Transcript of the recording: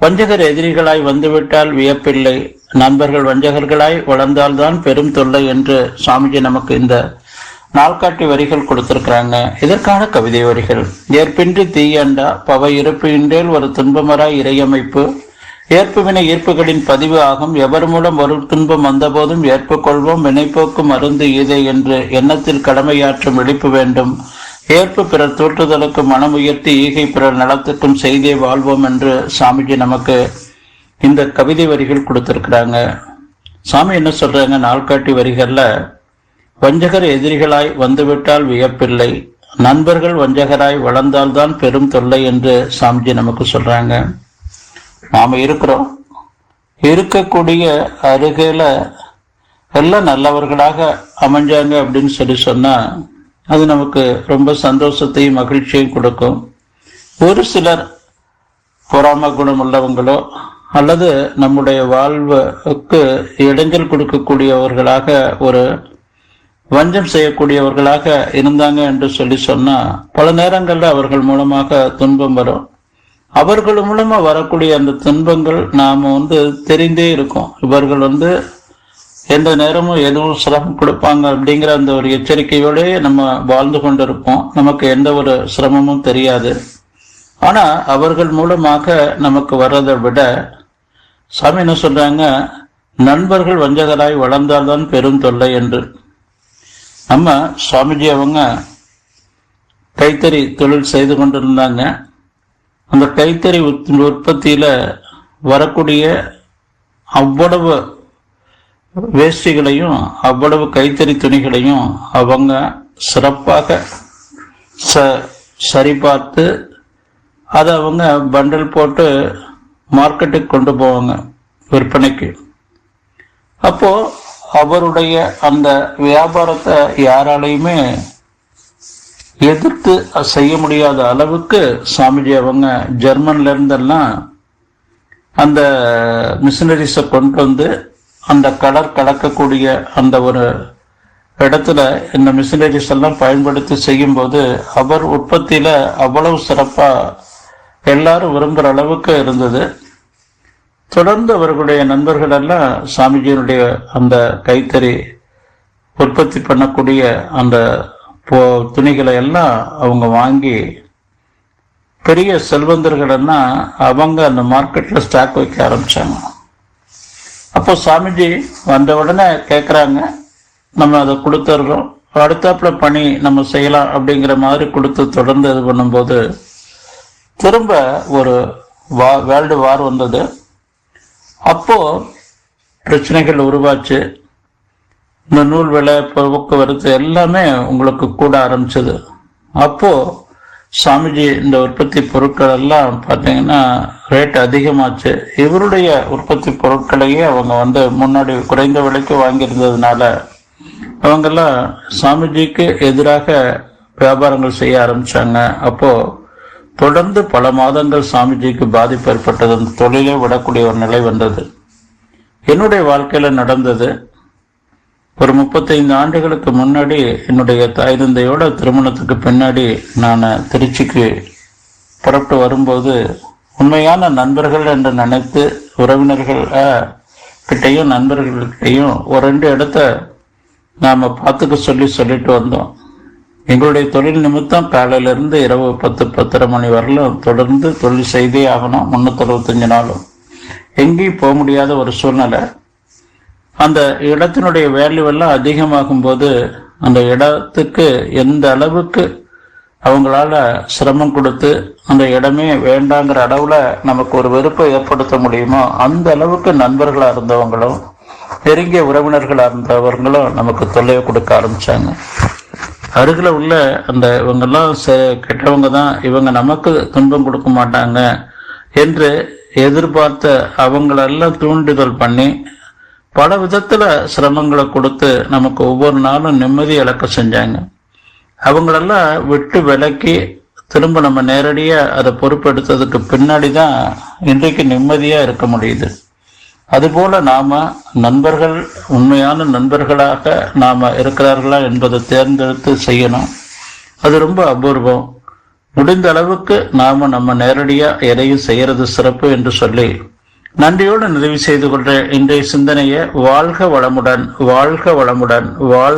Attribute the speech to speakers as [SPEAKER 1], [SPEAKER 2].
[SPEAKER 1] வஞ்சகர் எதிரிகளாய் வந்துவிட்டால் வியப்பில்லை. நண்பர்கள் வஞ்சகர்களாய் வளர்ந்தால்தான் பெரும் தொல்லை என்று சாமிஜி நமக்கு இந்த நாள்காட்டி வரிகள் கொடுத்திருக்கிறாங்க. இதற்கான கவிதை வரிகள். ஏற்பின்றி தீயண்டா பவ இருப்பு இன்றேல் ஒரு துன்பமராய் இறையமைப்பு. ஏற்புவினை ஈர்ப்புகளின் பதிவு ஆகும். எவர் மூலம் ஒரு துன்பம் வந்தபோதும் ஏற்பு கொள்வோம் வினைப்போக்கு மருந்து ஈதை என்று எண்ணத்தில் கடமையாற்றும் விழிப்பு வேண்டும். ஏற்பு பிறர் தோற்றுதலுக்கும் மனம் உயர்த்தி ஈகை பிறர் நலத்துக்கும் செய்தே வாழ்வோம் என்று சாமிஜி நமக்கு இந்த கவிதை வரிகள் கொடுத்திருக்கிறாங்க. சாமி என்ன சொல்றாங்க? நாள்காட்டி வரிகள்ல வஞ்சகர் எதிரிகளாய் வந்துவிட்டால் வியப்பில்லை. நண்பர்கள் வஞ்சகராய் வளர்ந்தால்தான் பெரும் தொல்லை என்று சாமிஜி நமக்கு சொல்றாங்க. நாம இருக்கிறோம். இருக்கக்கூடிய அருகில எல்லாம் நல்லவர்களாக அமைஞ்சாங்க அப்படின்னு சொல்லி சொன்னா அது நமக்கு ரொம்ப சந்தோஷத்தையும் மகிழ்ச்சியும் கொடுக்கும். ஒரு சிலர் பொறாம குணம் உள்ளவங்களோ அல்லது நம்முடைய வாழ்வுக்கு இடைஞ்சல் கொடுக்கக்கூடியவர்களாக ஒரு வஞ்சம் செய்யக்கூடியவர்களாக இருந்தாங்க என்று சொல்லி சொன்னா பல நேரங்களில் அவர்கள் மூலமாக துன்பம் வரும். அவர்கள் மூலமா வரக்கூடிய அந்த துன்பங்கள் நாம வந்து தெரிந்தே இருக்கோம். இவர்கள் வந்து எந்த நேரமும் எதுவும் சிரமம் கொடுப்பாங்க அப்படிங்கிற அந்த ஒரு எச்சரிக்கையோட நம்ம வாழ்ந்து கொண்டிருப்போம். நமக்கு எந்த ஒரு சிரமமும் தெரியாது. ஆனால் அவர்கள் மூலமாக நமக்கு வர்றதை விட சாமி என்ன சொல்றாங்க? நண்பர்கள் வஞ்சகராய் வளர்ந்தால்தான் பெரும் தொல்லை என்று. நம்ம சுவாமிஜி அவங்க கைத்தறி தொழில் செய்து கொண்டிருந்தாங்க. அந்த கைத்தறி உத்- வரக்கூடிய அவ்வளவு வேஷ்டிகளையும் அவ்வளவு கைத்தறி துணிகளையும் அவங்க சிறப்பாக ச சரிபார்த்து அதை அவங்க பண்டல் போட்டு மார்க்கெட்டுக்கு கொண்டு போவாங்க விற்பனைக்கு. அப்போ அவருடைய அந்த வியாபாரத்தை யாராலையுமே எதிர்த்து செய்ய முடியாத அளவுக்கு சாமிஜி அவங்க ஜெர்மன்ல இருந்தெல்லாம் அந்த மிஷினரிஸை கொண்டு வந்து அந்த கலர் கலக்கக்கூடிய அந்த ஒரு இடத்துல இந்த மிஷினரிஸ் எல்லாம் பயன்படுத்தி செய்யும்போது அவர் உற்பத்தியில் அவ்வளவு சிறப்பாக எல்லாரும் விரும்புகிற அளவுக்கு இருந்தது. தொடர்ந்து அவர்களுடைய நண்பர்கள் எல்லாம் சாமிஜியினுடைய அந்த கைத்தறி உற்பத்தி பண்ணக்கூடிய அந்த போ துணிகளை எல்லாம் அவங்க வாங்கி பெரிய செல்வந்தர்கள் எல்லாம் அவங்க அந்த மார்க்கெட்டில் ஸ்டாக் வைக்க ஆரம்பித்தாங்க அப்போ சாமிஜி வந்த உடனே கேட்குறாங்க நம்ம அதை கொடுத்துட்றோம் அடுத்தாப்புல பணி நம்ம செய்யலாம் அப்படிங்கிற மாதிரி கொடுத்து தொடர்ந்து இது பண்ணும்போது திரும்ப ஒரு வா வேர்ல்டு வார் வந்தது. அப்போ பிரச்சனைகள் உருவாச்சு. இந்த நூல் விலை போக்குவரத்து எல்லாமே உங்களுக்கு கூட ஆரம்பிச்சது. அப்போது சாமிஜி இந்த உற்பத்தி பொருட்கள் எல்லாம் பார்த்தீங்கன்னா ரேட் அதிகமாச்சு. இவருடைய உற்பத்தி பொருட்களையே அவங்க வந்து முன்னாடி குறைந்த விலைக்கு வாங்கியிருந்ததுனால அவங்கெல்லாம் சாமிஜிக்கு எதிராக வியாபாரங்கள் செய்ய ஆரம்பிச்சாங்க. அப்போ தொடர்ந்து பல மாதங்கள் சாமிஜிக்கு பாதிப்பு ஏற்பட்டது அந்த தொழிலே விடக்கூடிய ஒரு நிலை வந்தது. என்னுடைய வாழ்க்கையில் நடந்தது. ஒரு முப்பத்தைந்து ஆண்டுகளுக்கு முன்னாடி என்னுடைய தாய் தந்தையோட திருமணத்துக்கு பின்னாடி நான் திருச்சிக்கு புறப்பட்டு வரும்போது உண்மையான நண்பர்கள் என்று நினைத்து உறவினர்கள் கிட்டையும் நண்பர்கள்கிட்டையும் ஒரு ரெண்டு இடத்த நாம் பார்த்துக்க சொல்லி சொல்லிட்டு வந்தோம். எங்களுடைய தொழில் நிமித்தம் காலையிலேருந்து இரவு பத்து பத்தரை மணி வரலும் தொடர்ந்து தொழில் செய்தே ஆகணும் முன்னூத்தி அறுபத்தஞ்சு நாளும். எங்கேயும் போக முடியாத ஒரு சூழ்நிலை. அந்த இடத்தினுடைய வேல்யூ எல்லாம் அதிகமாகும் போது அந்த இடத்துக்கு எந்த அளவுக்கு அவங்களால சிரமம் கொடுத்து அந்த இடமே வேண்டாங்கிற அளவுல நமக்கு ஒரு வெறுப்பை ஏற்படுத்த முடியுமோ அந்த அளவுக்கு நண்பர்களா இருந்தவங்களும் நெருங்கிய உறவினர்களா இருந்தவர்களும் நமக்கு தொல்லையை கொடுக்க ஆரம்பிச்சாங்க. அருகில் உள்ள அந்த இவங்கெல்லாம் கெட்டவங்க தான் இவங்க நமக்கு துன்பம் கொடுக்க மாட்டாங்க என்று எதிர்பார்த்த அவங்களெல்லாம் தூண்டுதல் பண்ணி பல விதத்துல சிரமங்களை கொடுத்து நமக்கு ஒவ்வொரு நாளும் நிம்மதி இழக்க செஞ்சாங்க. அவங்களெல்லாம் விட்டு விலக்கி திரும்ப நம்ம நேரடியா அதை பொறுப்பெடுத்ததுக்கு பின்னாடி தான் இன்றைக்கு நிம்மதியா இருக்க முடியுது. அதுபோல நாம நண்பர்கள் உண்மையான நண்பர்களாக நாம இருக்கிறார்களா என்பதை தேர்ந்தெடுத்து செய்யணும். அது ரொம்ப அபூர்வம். முடிந்த அளவுக்கு நாம நம்ம நேரடியா எதையும் செய்யறது சிறப்பு என்று சொல்லி நன்றியோடு நிறைவு செய்து கொண்ட இன்றைய சிந்தனையை வாழ்க வளமுடன் வாழ்க வளமுடன் வாழ்